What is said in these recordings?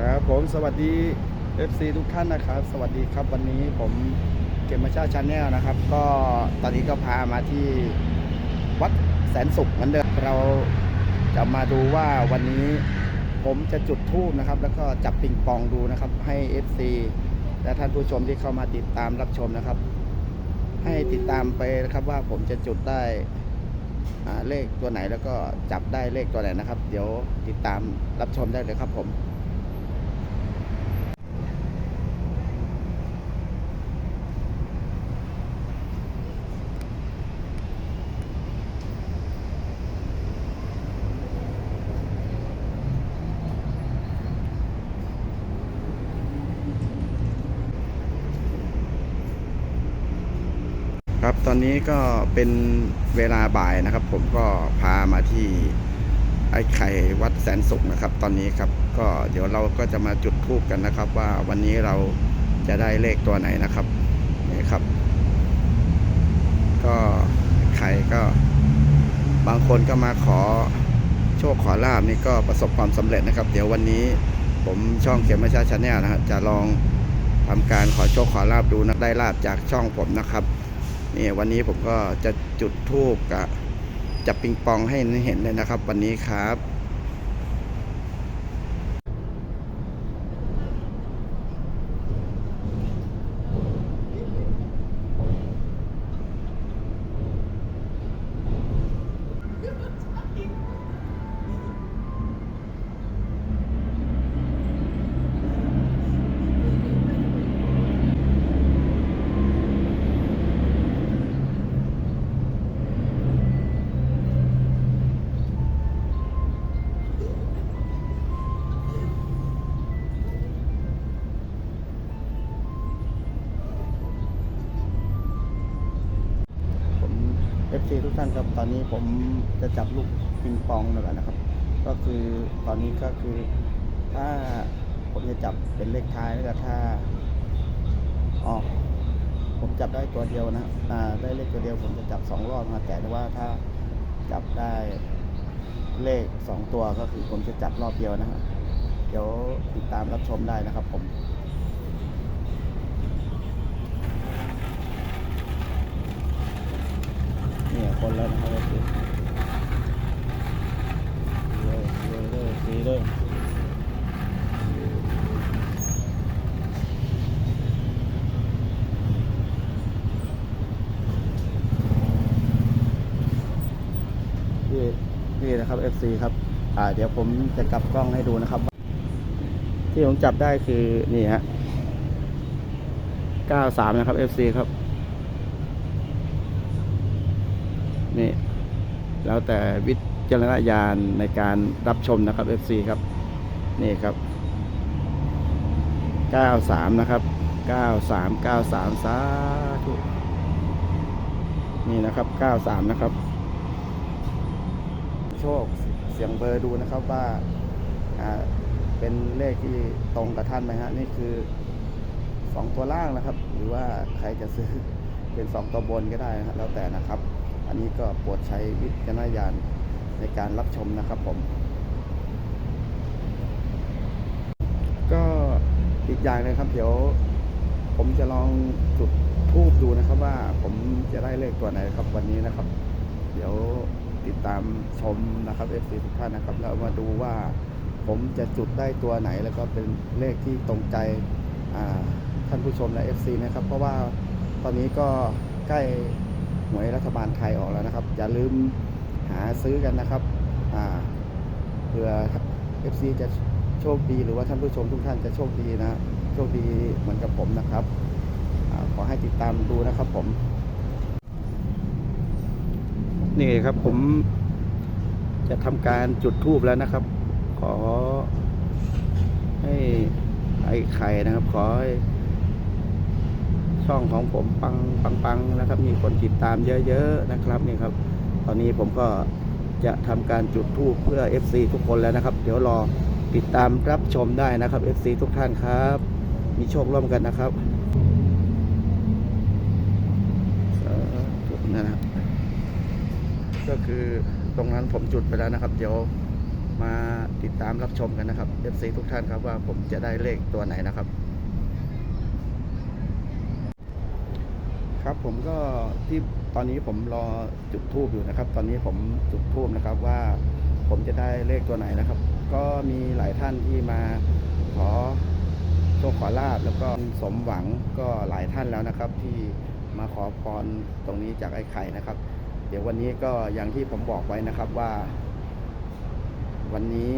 ครับผมสวัสดี FC ทุกท่านนะครับ สวัสดีครับวันนี้ผมเกมมาชาชาแนลนะครับ ก็ตอนนี้ก็พามาที่วัดแสนสุขเหมือนเดิมเราจะมาดูว่าวันนี้ผมจะจุดทูบนะครับ แล้วก็จับปิงปองดูนะครับ ให้ FC และท่านผู้ชมที่เข้ามาติดตามรับชมนะครับ ให้ติดตามไปนะครับว่าผมจะจุดได้เลขตัวไหนแล้วก็จับได้เลขตัวไหนนะครับ เดี๋ยวติดตามรับชมได้เลยครับผม อนนี้ก็เป็นเวลาบ่ายนะครับ ผมก็พามาที่ไอ้ไข่วัดแสนสุขนะครับ ตอนนี้ครับก็เดี๋ยวเราก็จะมาจุดธูปกันนะครับ ว่าวันนี้เราจะได้เลขตัวไหนนะครับนี่ครับ ก็ไข่ก็ บางคนก็มาขอโชคขอลาบนี่ก็ประสบความสำเร็จนะครับ เดี๋ยววันนี้ผมช่องเขียนมาชาชาแนลนะฮะจะลองทำการขอโชคขอลาบดูนะได้ลาบจากช่องผมนะครับ นี่วันนี้ผมก็จะจุดทูบกับจับปิงปองให้เห็นเลยนะครับ วันนี้ครับ FC ทุกท่านครับ ตอนนี้ผมจะจับลูกปิงปองแล้วกันะครับ ก็คือตอนนี้ก็คือถ้าผมจะจับเป็นเลขท้ายแล้วก็ถ้าออก ผมจับได้ตัวเดียวนะอ่าได้เลขตัวเดียวผมจะจับสองรอบนะแต่ว่าถ้าจับได้เลขสองตัวก็คือผมจะจับรอบเดียวนะฮะเดี๋ยวติดตามรับชมได้นะครับผม เนี่ยคนแล้วนะครับก็คือเลยเลยเลยสีเลยนี่นี่นะครับ FC ครับ อ่า เดี๋ยวผมจะกลับกล้องให้ดูนะครับ ที่ผมจับได้คือนี่ฮะ 93 นะครับ FC ครับ นี่แล้วแต่วิจารณญาณในการรับชมนะครับ FC ครับ นี่ครับ 93 นะครับ 93 93สาธุนี่นะครับ 93 นะครับ โชคเสียงเบอร์ดูนะครับว่าอ่าเป็นเลขที่ตรงกับท่านไหมฮะ นี่คือ 2 ตัวล่างนะครับ หรือว่าใครจะซื้อเป็น 2 ตัวบนก็ได้นะครับแล้วแต่นะครับ อันนี้ก็โปรดใช้วิจารณญาณในการรับชมนะครับผม ก็อีกอย่างหนึงครับ เดี๋ยว ผมจะลองจุดทูบดูนะครับว่าผมจะได้เลขตัวไหนครับวันนี้นะครับ เดี๋ยวติดตามชมนะครับเอฟซีทุกท่านนะครับ แล้วมาดูว่าผมจะจุดได้ตัวไหนแล้วก็เป็นเลขที่ตรงใจท่านผู้ชมและ FC นะครับ เพราะว่าตอนนี้ก็ใกล้ หวยรัฐบาลไทยออกแล้วนะครับ อย่าลืมหาซื้อกันนะครับเผื่อ FC จะโชคดีหรือว่าท่านผู้ชมทุกท่านจะโชคดีนะโชคดีเหมือนกับผมนะครับอขอให้ติดตามดูนะครับผม นี่ครับผมจะทำการจุดทูบแล้วนะครับ ขอให้ไอ้ไข่นะครับ ขอให้ ช่องของผมปังปังปังนะครับ มีคนติดตามเยอะๆนะครับนี่ครับ ตอนนี้ผมก็จะทำการจุดทูบเพื่อ FC ทุกคนแล้วนะครับ เดี๋ยวรอติดตามรับชมได้นะครับ FC ทุกท่านครับ มีโชคร่วมกันนะครับนะครับก็คือตรงนั้นผมจุดไปแล้วนะครับ เดี๋ยวมาติดตามรับชมกันนะครับ FC ทุกท่านครับว่าผมจะได้เลขตัวไหนนะครับ ครับผมก็ที่ตอนนี้ผมรอจุดทูบอยู่นะครับ ตอนนี้ผมจุดทูบนะครับว่าผมจะได้เลขตัวไหนนะครับ ก็มีหลายท่านที่มาขอโชคขอลาบแล้วก็สมหวังก็หลายท่านแล้วนะครับ ที่มาขอพรตรงนี้จากไอ้ไข่นะครับ เดี๋ยววันนี้ก็อย่างที่ผมบอกไว้นะครับว่า วันนี้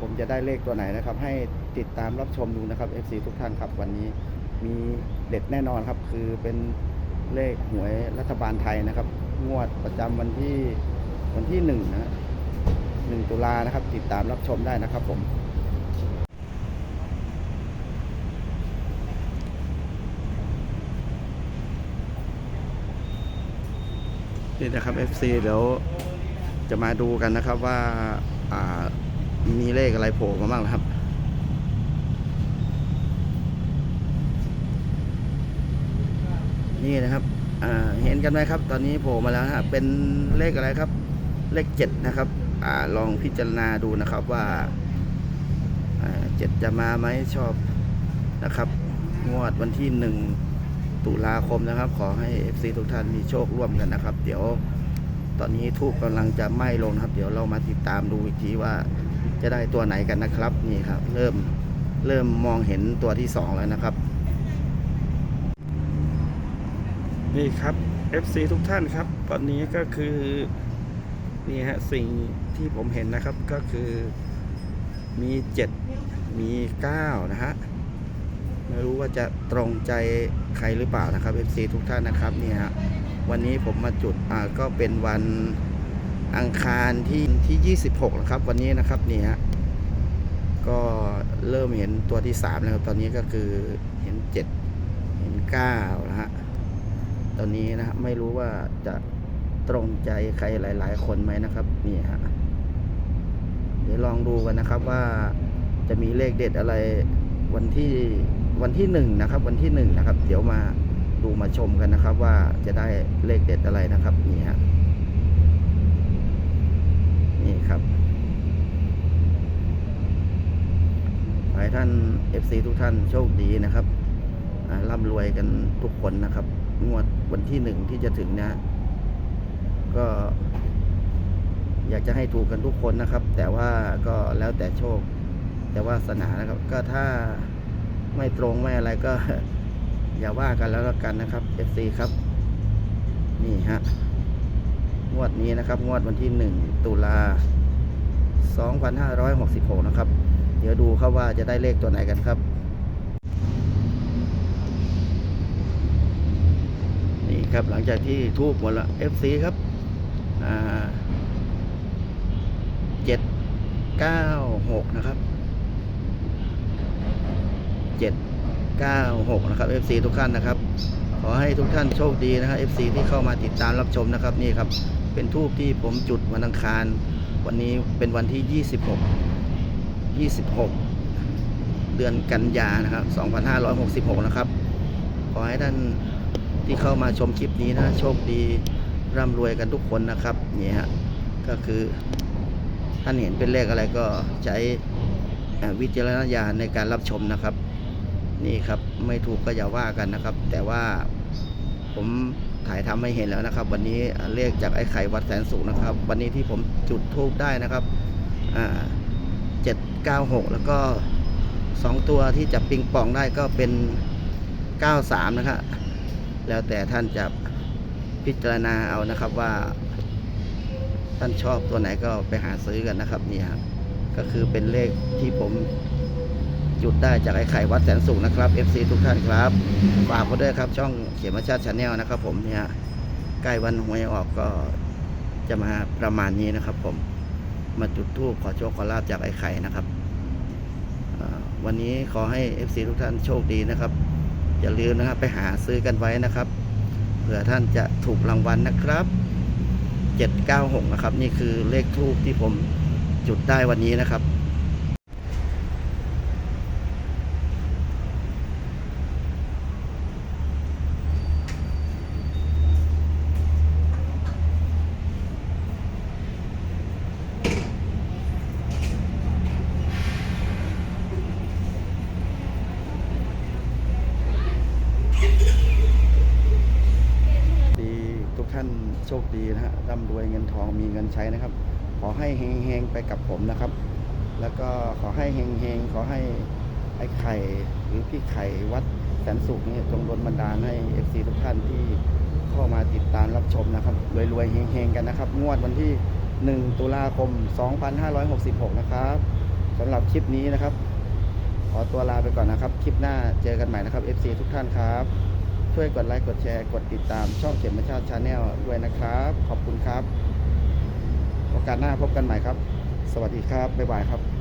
ผมจะได้เลขตัวไหนนะครับ ให้ติดตามรับชมดูนะครับ FC ทุกท่านครับวันนี้มี เด็ดแน่นอนครับ คือเป็นเลขหวยรัฐบาลไทยนะครับ งวดประจำวันที่วันที่หนึ่งนะหนึ่งตุลานะครับ ติดตามรับชมได้นะครับผมนี่นะครับ FC เดี๋ยวจะมาดูกันนะครับว่าอ่ามีเลขอะไรโผล่มาบ้างนะครับ นี่นะครับเห็นกันไหมครับ ตอนนี้โผล่มาแล้วนะฮะเป็นเลขอะไรครับ เลขเจ็ดนะครับอลองพิจารณาดูนะครับว่าเจ็ดจะมาไหมชอบนะครับ งวดวันที่หนึ่งตุลาคมนะครับ ขอให้ FC ทุกท่านมีโชคร่วมกันนะครับ เดี๋ยวตอนนี้ทูบกำลังจะไหม้ลงครับ เดี๋ยวเรามาติดตามดูอีกทีว่าจะได้ตัวไหนกันนะครับ นี่ครับ เริ่มเริ่มมองเห็นตัวที่สองแล้วนะครับ นี่ครับ FC ทุกท่านครับ ตอนนี้ก็คือนี่ฮะสิ่งที่ผมเห็นนะครับก็คือมี7มี9นะฮะไม่รู้ว่าจะตรงใจใครหรือเปล่านะครับ FC ทุกท่านนะครับนี่ฮะวันนี้ผมมาจุดอ่าก็เป็นวันอังคารที่ที่ 26 นะครับ วันนี้นะครับนี่ฮะก็เริ่มเห็นตัวที่ 3 แล้วครับตอนนี้ก็คือเห็น 7 เห็น9นะฮะ ตอนนี้นะไม่รู้ว่าจะตรงใจใครหลาย ๆ คนไหมนะครับนี่ฮะเดี๋ยวลองดูกันนะครับว่าจะมีเลขเด็ดอะไรวันที่วันที่หนึ่งนะครับ วันที่หนึ่งนะครับ เดี๋ยวมาดูมาชมกันนะครับ ว่าจะได้เลขเด็ดอะไรนะครับนี่ฮะนี่ครับขอให้ท่าน FC ทุกท่านโชคดีนะครับร่ำรวยกันทุกคนนะครับ งวดวันที่หนึ่งที่จะถึงนะ ก็ อยากจะให้ถูกกันทุกคนนะครับ แต่ว่าก็แล้วแต่โชค แต่ว่าสนานะครับ ก็ถ้าไม่ตรงไม่อะไรก็ อย่าว่ากันแล้วลกันนะครับ FC ครับ นี่ฮะงวดนี้นะครับ งวดวันที่หนึ่งตุลา2566 นะครับ เดี๋ยวดูครับว่าจะได้เลขตัวไหนกันครับ ครับ หลังจากที่ทูบหมดละ FC ครับเจ็ดเก้าหกนะครับเจ็ดเก้าหกนะครับ FC ทุกท่านนะครับ ขอให้ทุกท่านโชคดีนะครับ FC ที่เข้ามาติดตามรับชมนะครับนี่ครับ เป็นทูบที่ผมจุดวันอังคาร วันนี้เป็นวันที่ 26 26 เดือนกันยานะครับ 2566 นะครับ ขอให้ท่าน ที่เข้ามาชมคลิปนี้นะโชคดีร่ำรวยกันทุกคนนะครับนี่ฮะก็คือท่านเห็นเป็นเลขอะไรก็ใช้วิจารณญาณในการรับชมนะครับ นี่ครับไม่ถูกก็อย่าว่ากันนะครับ แต่ว่าผมถ่ายทำให้เห็นแล้วนะครับ วันนี้เลขจากไอ้ไข่วัดแสนสุขนะครับ วันนี้ที่ผมจุดทูบได้นะครับอ่าเจ็ดเก้าหกแล้วก็สองตัวที่จับปิงปองได้ก็เป็นเก้าสามนะครับ แล้วแต่ท่านจะพิจารณาเอานะครับว่า ท่านชอบตัวไหนก็ไปหาซื้อกันนะครับนี่ครับก็คือเป็นเลขที่ผมจุดได้จากไอ้ไข่วัดแสนสุขนะครับ FC ทุกท่านครับฝากเขาด้วยครับช่องเขียนมาชาติชาแนลนะครับ ผมเนี่ยใกล้วันหวยออกก็จะมาประมาณนี้นะครับ ผมมาจุดธูปขอโชคขอลาบจากไอ้ไข่นะครับวันนี้ขอให้ FC ทุกท่านโชคดีนะครับ อย่าลืมนะครับไปหาซื้อกันไว้นะครับเผื่อท่านจะถูกรางวัลนะครับ796นะครับ นี่คือเลขทูบที่ผมจุดได้วันนี้นะครับานโชคดีนะฮะร่ำรวยเงินทองมีเงินใช้นะครับ ขอให้เฮงๆไปกับผมนะครับ แล้วก็ขอให้เฮงๆขอให้ไอ้ไข่หรือพี่ไข่วัดแสนสุขนี่จงดลบันดาลให้เอฟซีทุกท่านที่เข้ามาติดตามรับชมนะครับรวยๆเฮงๆกันนะครับ งวดวันที่ 1 ตุลาคม 2566 นะครับสำหรับคลิปนี้นะครับ ขอตัวลาไปก่อนนะครับ คลิปหน้าเจอกันใหม่นะครับ FC ทุกท่านครับ ช่วยกดไลค์กดแชร์กดติดตามช่องเข็มชาติชาแนลด้วยนะครับ ขอบคุณครับ โอกาสหน้าพบกันใหม่ครับ สวัสดีครับ บ๊ายบายครับ